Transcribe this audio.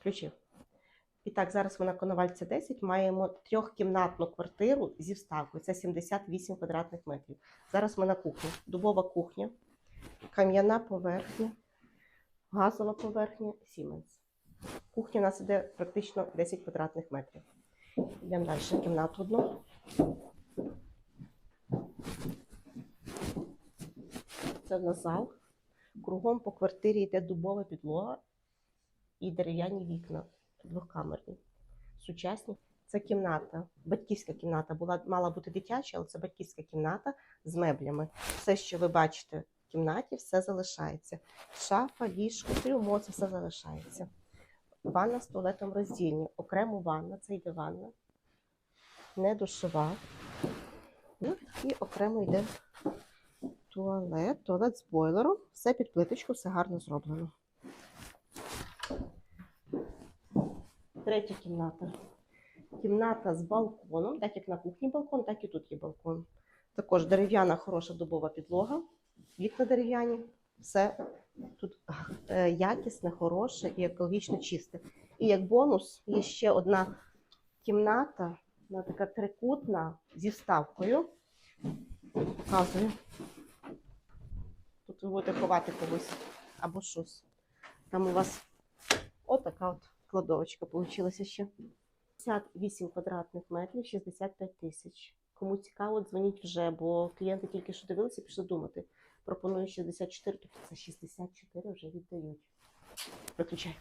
Включив. І так, зараз ми на Коновальця 10 маємо трьохкімнатну квартиру зі вставкою. Це 78 квадратних метрів. Зараз ми на кухні. Дубова кухня, кам'яна поверхня, газова поверхня, Siemens. Кухня у нас іде практично 10 квадратних метрів. Йдемо далі. Кімнату одну. Це в нас зал. Кругом по квартирі йде дубова підлога і дерев'яні вікна двохкамерні, сучасні. Це кімната, батьківська кімната. Була мала бути дитяча, але це батьківська кімната з меблями. Все, що ви бачите в кімнаті, все залишається. Шафа, ліжко, трюмо, це все залишається. Ванна з туалетом роздільні. Окремо ванна, це йде ванна, не душова. Ну, і окремо йде туалет, туалет з бойлером. Все під плиточку, все гарно зроблено. Третя кімната. Кімната з балконом, так як на кухні балкон, так і тут є балкон. Також дерев'яна хороша дубова підлога, вікна дерев'яні, все тут е, якісне, хороше і екологічно чисте. І як бонус є ще одна кімната, вона така трикутна зі вставкою. Показую. Тут ви будете ховати когось або щось. Там у вас отака от кладовочка вийшла ще. 58 квадратних метрів, 65 тисяч. Кому цікаво, дзвоніть вже, бо клієнти тільки що дивилися, пішли думати. Пропоную 64, тобто це 64 вже віддають. Виключай.